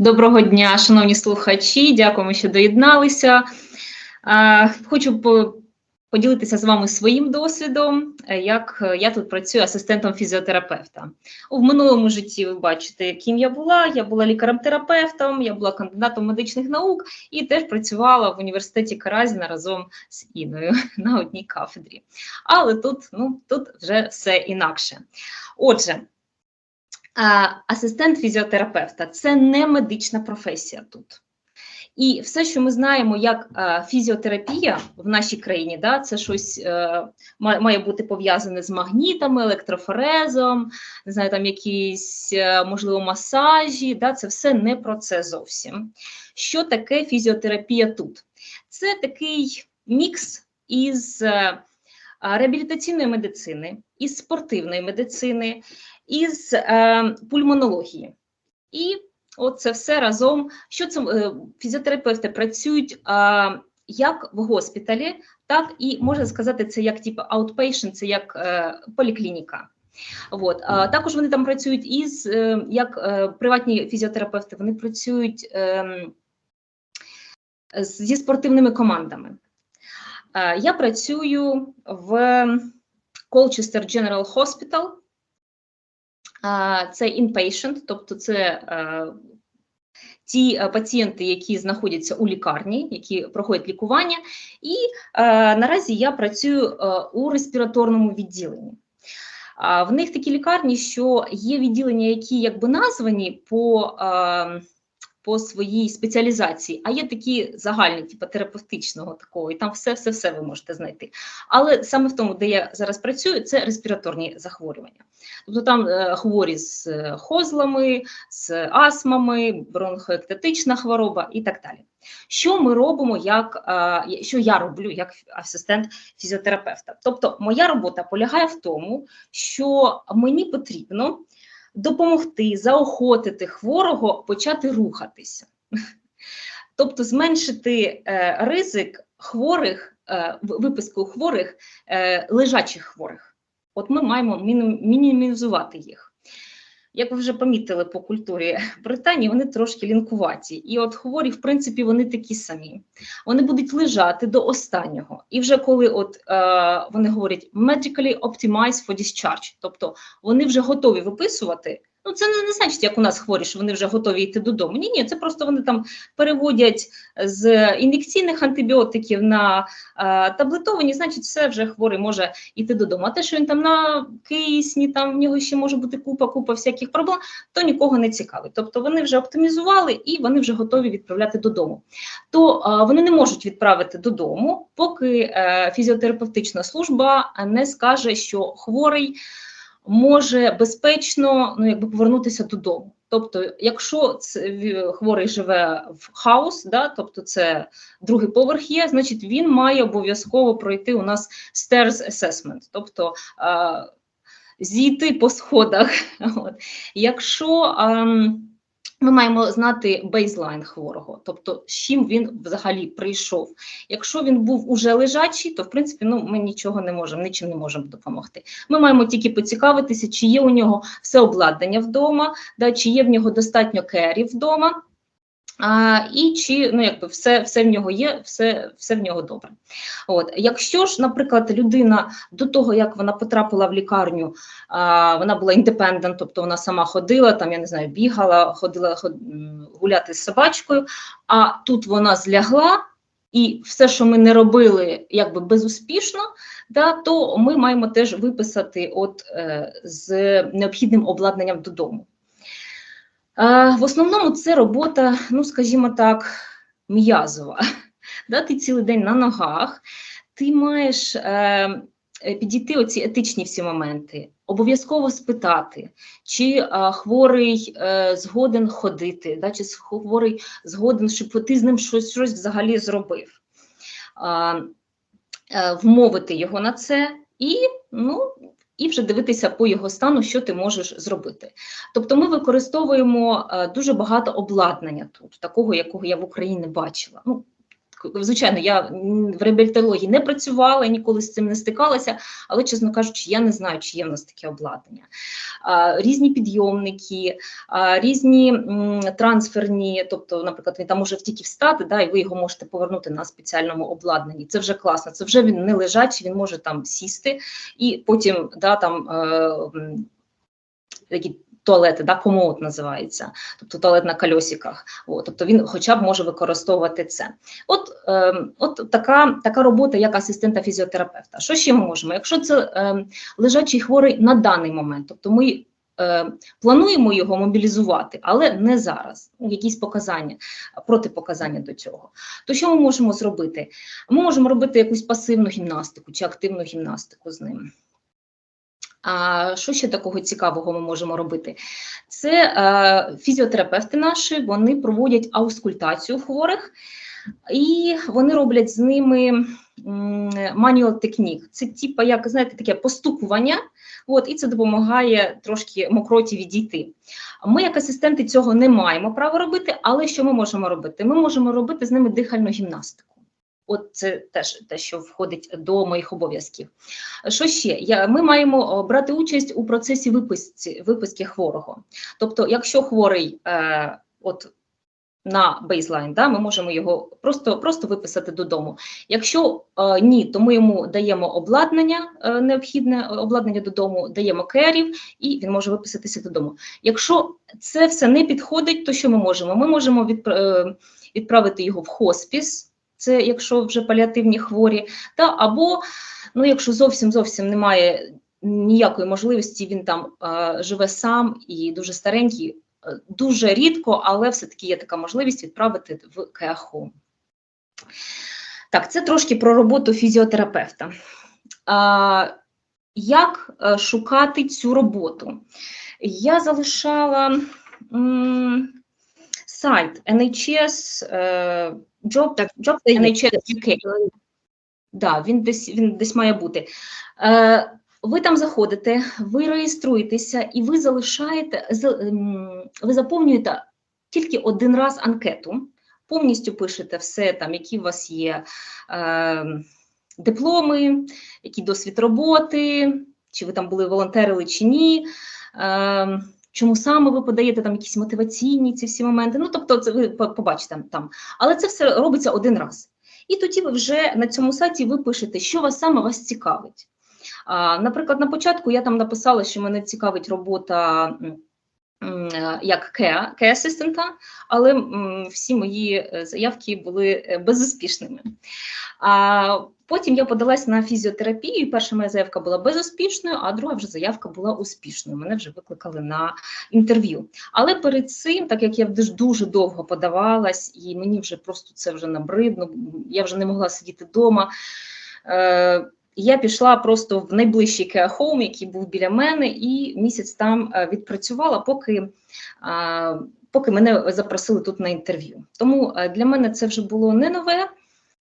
Доброго дня, шановні слухачі. Дякуємо, що доєдналися. Хочу поділитися з вами своїм досвідом, е, як е, я тут працюю асистентом фізіотерапевта. У минулому житті ви бачите, ким я була. Я була лікарем-терапевтом, я була кандидатом медичних наук і теж працювала в університеті Каразіна разом з Іною на одній кафедрі. Але тут, ну, тут вже все інакше. Отже, асистент фізіотерапевта це не медична професія тут. І все, що ми знаємо, як фізіотерапія в нашій країні, да, це щось е, має бути пов'язане з магнітами, електрофорезом, не знаю, там якісь е, можливо масажі. Да, це все не про це зовсім. Що таке фізіотерапія тут? Це такий мікс із е, реабілітаційної медицини, із спортивної медицини, із е, пульмонології. І от це все разом. Що це е, фізіотерапевти працюють а, як в госпіталі, так і можна сказати, це як типу outpatient, це як е, поліклініка. От. А, також вони там працюють із е, як е, приватні фізіотерапевти, вони працюють е, зі спортивними командами. Е, я працюю в Colchester General Hospital. Це inpatient, тобто це е, ті е, пацієнти, які знаходяться у лікарні, які проходять лікування, і е, наразі я працюю у респіраторному відділенні. В них такі лікарні, що є відділення, які якби названі по, по своїй спеціалізації, а є такі загальні, типу терапевтичного такого, і там все, все, все ви можете знайти. Але саме в тому, де я зараз працюю, це респіраторні захворювання. Тобто там е, хворі з е, хозлами, з астмами, бронхоектатична хвороба і так далі. Що ми робимо, як е, що я роблю як асистент фізіотерапевта? Тобто, моя робота полягає в тому, що мені потрібно допомогти заохотити хворого почати рухатися, тобто зменшити е, ризик хворих, е, виписку хворих, е, лежачих хворих. От ми маємо мінімізувати їх. Як ви вже помітили по культурі Британії, вони трошки лінкуваті. І от хворі, в принципі, вони такі самі. Вони будуть лежати до останнього. І вже коли от, е, вони говорять medically optimized for discharge, тобто вони вже готові виписувати. Ну, це не, не значить, як у нас хворі, що вони вже готові йти додому. Ні, ні, це просто вони там переводять з ін'єкційних антибіотиків на е, таблетовані, значить, все вже хворий може йти додому. А те, що він там на кисні, там в нього ще може бути купа, купа всяких проблем, то нікого не цікавить. Тобто вони вже оптимізували і вони вже готові відправляти додому. То е, вони не можуть відправити додому, поки е, фізіотерапевтична служба не скаже, що хворий може безпечно ну, якби повернутися додому. Тобто, якщо хворий живе в хаус, да, тобто це другий поверх є, значить він має обов'язково пройти у нас stairs assessment, тобто е, зійти по сходах. От. Якщо ем, ми маємо знати бейзлайн хворого, тобто з чим він взагалі прийшов. Якщо він був уже лежачий, то в принципі ну, ми нічого не можемо, нічим не можемо допомогти. Ми маємо тільки поцікавитися, чи є у нього все обладнання вдома, да, чи є в нього достатньо керів вдома. А, і чи ну якби все, все в нього є, все, все в нього добре. От якщо ж, наприклад, людина до того, як вона потрапила в лікарню, а, вона була індепендент, тобто вона сама ходила, там я не знаю, бігала, ходила ход, гуляти з собачкою, а тут вона злягла, і все, що ми не робили, якби безуспішно, да, то ми маємо теж виписати от е, з необхідним обладнанням додому. В основному це робота, ну скажімо так, м'язова. Да, ти цілий день на ногах, ти маєш е, е, підійти оці етичні всі моменти, обов'язково спитати, чи е, хворий е, згоден ходити, да, чи хворий згоден, щоб ти з ним щось, щось взагалі зробив. Е, е, вмовити його на це і, ну, і вже дивитися по його стану, що ти можеш зробити. Тобто ми використовуємо е, дуже багато обладнання тут, такого, якого я в Україні бачила. Ну, Звичайно, я в реабілітології не працювала, ніколи з цим не стикалася, але, чесно кажучи, я не знаю, чи є в нас таке обладнання. Різні підйомники, різні трансферні, тобто, наприклад, він там може тільки встати, да, і ви його можете повернути на спеціальному обладнанні. Це вже класно. Це вже він не лежачий, він може там сісти і потім да, там. Е, такі туалети, да, комод називається, тобто туалет на кольосиках. От, тобто він хоча б може використовувати це. От, е, от така, така робота, як асистента фізіотерапевта. Що ще ми можемо? Якщо це е, лежачий хворий на даний момент, тобто ми е, плануємо його мобілізувати, але не зараз. Ну, Якісь показання, протипоказання до цього. То що ми можемо зробити? Ми можемо робити якусь пасивну гімнастику чи активну гімнастику з ним. А що ще такого цікавого ми можемо робити? Це е, фізіотерапевти наші, вони проводять аускультацію хворих, і вони роблять з ними мануал технік. Це типа, як знаєте, таке постукування, от, і це допомагає трошки мокроті відійти. Ми, як асистенти, цього не маємо права робити, але що ми можемо робити? Ми можемо робити з ними дихальну гімнастику. От це теж те, що входить до моїх обов'язків. Що ще? Я, Ми маємо брати участь у процесі виписки, виписки хворого. Тобто, якщо хворий е, от на бейзлайн, да, ми можемо його просто просто виписати додому. Якщо е, ні, то ми йому даємо обладнання, е, необхідне обладнання додому, даємо керів, і він може виписатися додому. Якщо це все не підходить, то що ми можемо? Ми можемо е, відправити його в хоспіс це якщо вже паліативні хворі, та або ну, якщо зовсім зовсім немає ніякої можливості, він там е, живе сам і дуже старенький, е, дуже рідко, але все-таки є така можливість відправити в КАХО. Так, це трошки про роботу фізіотерапевта. А, Як е, шукати цю роботу? Я залишала м, сайт NHS. Е, Job, Так, Job це. NHS UK. Да, він десь він десь має бути. Е, ви там заходите, ви реєструєтеся і ви залишаєте, ем, ви заповнюєте тільки один раз анкету, повністю пишете все, там, які у вас є е, дипломи, який досвід роботи, чи ви там були волонтерили чи ні. Е, Чому саме ви подаєте там якісь мотиваційні ці всі моменти? Ну, тобто, це ви побачите там. Але це все робиться один раз. І тоді ви вже на цьому сайті ви пишете, що вас саме вас цікавить. Наприклад, на початку я там написала, що мене цікавить робота як care, care асистента, але всі мої е, заявки були е, безуспішними. Потім я подалась на фізіотерапію. Перша моя заявка була безуспішною, а друга вже заявка була успішною. Мене вже викликали на інтерв'ю. Але перед цим, так як я дуже довго подавалась, і мені вже просто це вже набридно, я вже не могла сидіти вдома. Я пішла просто в найближчий care який був біля мене, і місяць там е, відпрацювала, поки, е, поки мене запросили тут на інтерв'ю. Тому е, для мене це вже було не нове,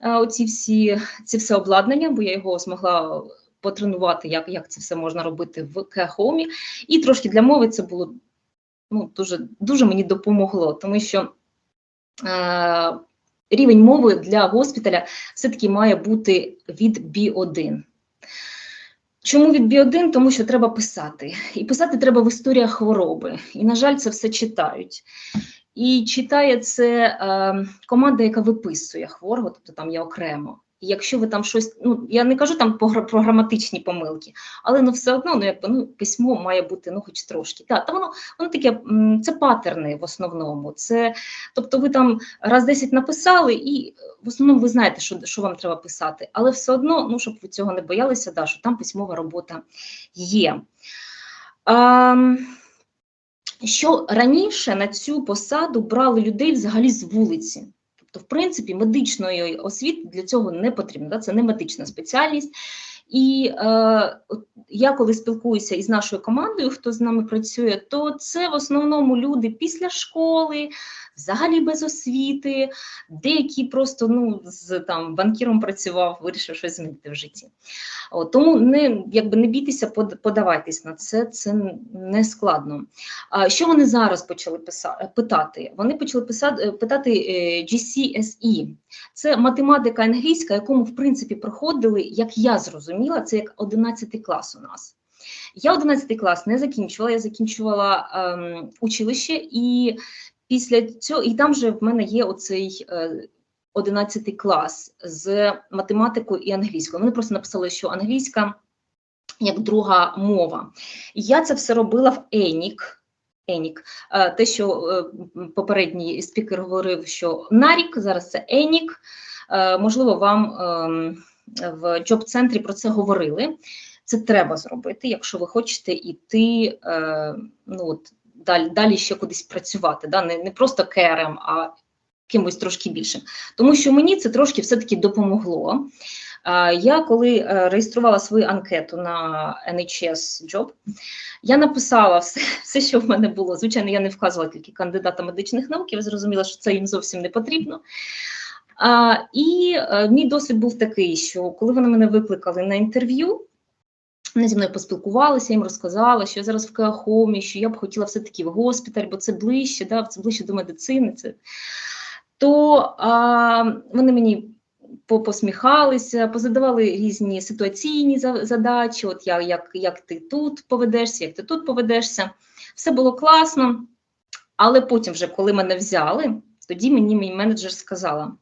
оці всі, ці все обладнання, бо я його змогла потренувати, як, як це все можна робити в care. І трошки для мови це було ну, дуже, дуже мені допомогло, тому що рівень мови для госпіталя все-таки має бути від B1. Чому від B1? Тому що треба писати. І писати треба в історіях хвороби. І, на жаль, це все читають. І читає це е, команда, яка виписує хворого, тобто там я окремо. Якщо ви там щось, ну я не кажу там про граматичні помилки, але ну все одно, ну якби ну письмо має бути ну хоч трошки. Так, та воно воно таке, це патерни в основному. Це тобто, ви там раз 10 написали, і в основному ви знаєте, що, що вам треба писати, але все одно, ну щоб ви цього не боялися, да, що там письмова робота є. А, що раніше на цю посаду брали людей взагалі з вулиці. Тобто, в принципі, медичної освіти для цього не потрібно. Да? Це не медична спеціальність. І е, я коли спілкуюся із нашою командою, хто з нами працює, то це в основному люди після школи, взагалі без освіти, деякі просто ну, з там банкіром працював, вирішив щось змінити в житті. От, тому не, якби не бійтеся, под- подавайтесь на це, це не складно. А що вони зараз почали писа- питати? Вони почали писати, питати е, GCSE. Це математика англійська, яку ми, в принципі, проходили, як я зрозуміла, це як 11 клас у нас. Я 11 клас не закінчувала, я закінчувала ем, училище, і після цього, і там же в мене є оцей е, 11 клас з математикою і англійською. Вони просто написали, що англійська як друга мова. І я це все робила в Енік. Енік. Те, що е, попередній спікер говорив, що нарік, зараз це Енік. Можливо, вам ем, в джоб-центрі про це говорили. Це треба зробити, якщо ви хочете йти е, ну, от, далі, далі ще кудись працювати. Да? Не, не просто керем, а кимось трошки більшим. Тому що мені це трошки все-таки допомогло. Е, Я коли е, реєструвала свою анкету на NHS Job, я написала все, все, що в мене було. Звичайно, я не вказувала тільки кандидата медичних наук, я зрозуміла, що це їм зовсім не потрібно. А, і е, мій досвід був такий, що коли вони мене викликали на інтерв'ю, вони зі мною поспілкувалися, їм розказала, що я зараз в Кеахомі, що я б хотіла все-таки в госпіталь, бо це ближче, да, це ближче до медицини. Це. То а, вони мені посміхалися, позадавали різні ситуаційні задачі, от я, як, як ти тут поведешся, як ти тут поведешся. Все було класно, але потім, вже, коли мене взяли, тоді мені мій менеджер сказала,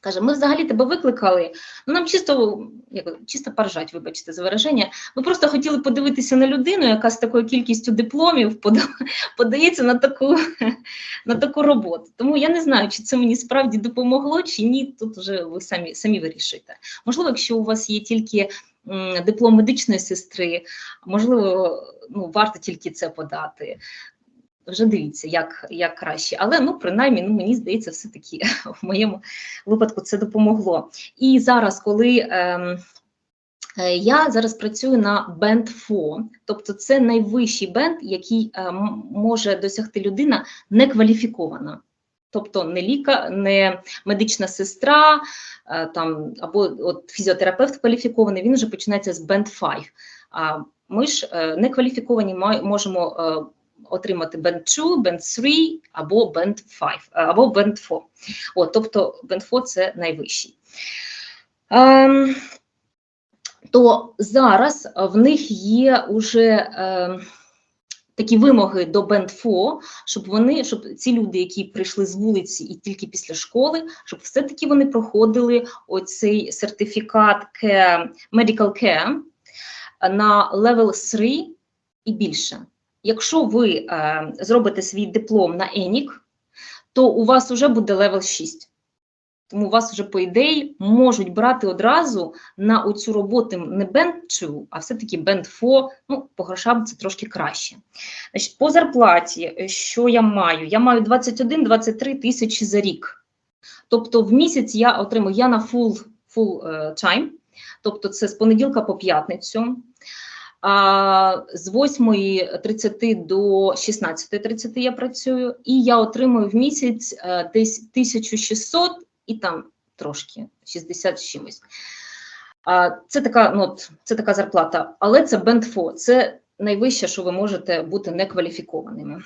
Каже, ми взагалі тебе викликали. Ну нам чисто як, чисто поржать, вибачте, за вираження. Ми просто хотіли подивитися на людину, яка з такою кількістю дипломів пода- подається на таку, на таку роботу. Тому я не знаю, чи це мені справді допомогло, чи ні. Тут вже ви самі самі вирішите. Можливо, якщо у вас є тільки диплом медичної сестри, можливо, ну варто тільки це подати. Вже дивіться, як, як краще. Але ну, принаймні, ну, мені здається, все-таки в моєму випадку це допомогло. І зараз, коли ем, е, я зараз працюю на бенд 4, тобто це найвищий бенд, який е, може досягти людина некваліфікована. Тобто не ліка, не медична сестра, е, там або от фізіотерапевт кваліфікований, він вже починається з бенд 5. А ми ж е, некваліфіковані можемо е, отримати Band 2, Band 3 або Band 5, е, або Band 4. От, тобто Band 4 – це найвищий. Ем, то зараз в них є уже ем, такі вимоги до 4, щоб вони, щоб ці люди, які прийшли з вулиці і тільки після школи, щоб все-таки вони проходили оцей сертифікат care, Medical Care на level 3 і більше. Якщо ви е, зробите свій диплом на ENIC, то у вас вже буде левел 6. Тому вас вже, по ідеї, можуть брати одразу на оцю роботу не 2, а все-таки 4, ну, по грошам це трошки краще. Значить, по зарплаті, е, що я маю? Я маю 21-23 тисячі за рік. Тобто в місяць я отримую, я на full, full е, time, тобто це з понеділка по п'ятницю. А, з 8.30 до 16.30 я працюю, і я отримую в місяць е, десь 1600 і там трошки 60 з чимось. А, це, така, ну, це така зарплата, але це бендфо, це найвище, що ви можете бути некваліфікованими.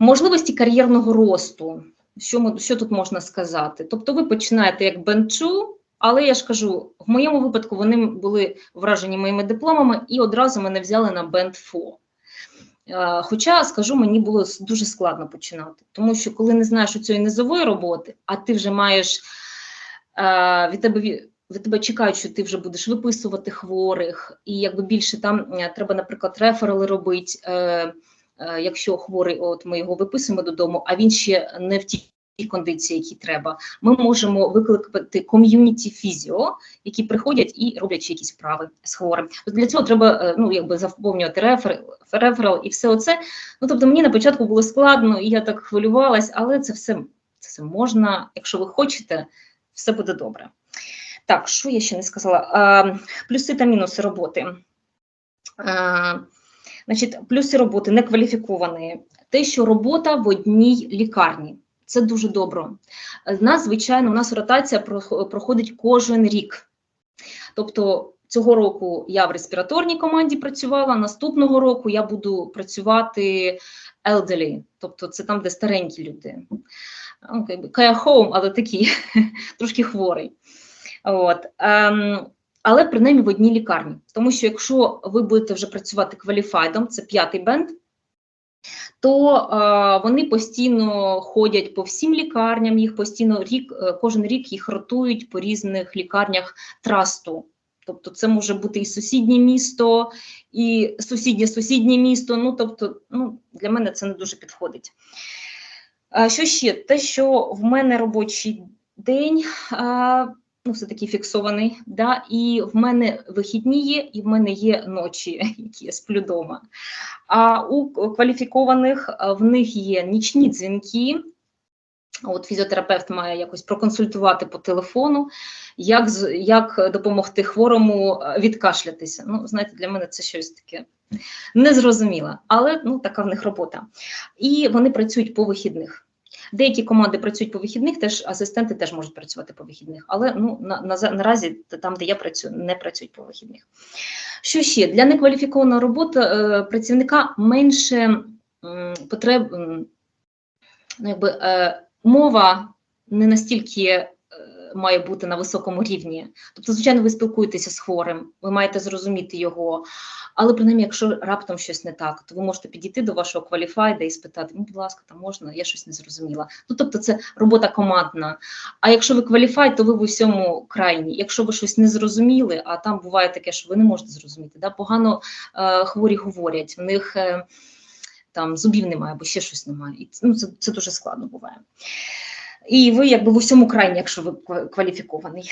Можливості кар'єрного росту. Що, що тут можна сказати? Тобто ви починаєте як бенчу, але я ж кажу, в моєму випадку вони були вражені моїми дипломами і одразу мене взяли на бенд 4. Е, Хоча, скажу, мені було дуже складно починати, тому що коли не знаєш у цієї низової роботи, а ти вже маєш е, від тебе від тебе чекають, що ти вже будеш виписувати хворих, і якби більше там е, треба, наприклад, реферали робити. Е, Якщо хворий, от ми його виписуємо додому, а він ще не в тій кондиції, які треба, ми можемо викликати ком'юніті фізіо, які приходять і роблять якісь вправи з хворим. Для цього треба е, ну, якби заповнювати рефер, реферал і все оце. Ну, тобто мені на початку було складно, і я так хвилювалась, але це все, це все можна, якщо ви хочете, все буде добре. Так, що я ще не сказала? А, плюси та мінуси роботи. А, значить, плюси роботи некваліфікованої. Те, що робота в одній лікарні. Це дуже добре. В нас, звичайно, у нас ротація проходить кожен рік. Тобто цього року я в респіраторній команді працювала, наступного року я буду працювати elderly, тобто це там, де старенькі люди. Care home, але такі, трошки хворий. От. Ем, але принаймні в одній лікарні. Тому що якщо ви будете вже працювати кваліфайдом, це п'ятий бенд, то е, вони постійно ходять по всім лікарням, їх постійно рік, е, кожен рік їх ротують по різних лікарнях трасту. Тобто це може бути і сусіднє місто, і сусіднє сусіднє місто. Ну, тобто, ну, для мене це не дуже підходить. А що ще? Те, що в мене робочий день, ну, все-таки фіксований, да, і в мене вихідні є, і в мене є ночі, які я сплю вдома. А у кваліфікованих в них є нічні дзвінки. От фізіотерапевт має якось проконсультувати по телефону, як, як допомогти хворому е, відкашлятися. Ну, знаєте, для мене це щось таке незрозуміле, але ну, така в них робота. І вони працюють по вихідних. Деякі команди працюють по вихідних, теж асистенти теж можуть працювати по вихідних, але ну, на, на, наразі там, де я працюю, не працюють по вихідних. Що ще? Для некваліфікованої роботи е, працівника менше м, потреб, ну, якби, е, мова не настільки е, має бути на високому рівні. Тобто, звичайно, ви спілкуєтеся з хворим, ви маєте зрозуміти його. Але принаймні, якщо раптом щось не так, то ви можете підійти до вашого кваліфайда і спитати: ну, будь ласка, там можна, я щось не зрозуміла. Ну, тобто, це робота командна. А якщо ви кваліфайд, то ви в усьому крайні. Якщо ви щось не зрозуміли, а там буває таке, що ви не можете зрозуміти, да? погано е, хворі говорять, в них е, там зубів немає або ще щось немає. І ну, це, це дуже складно буває. І ви якби в усьому крайні, якщо ви ква- кваліфікований.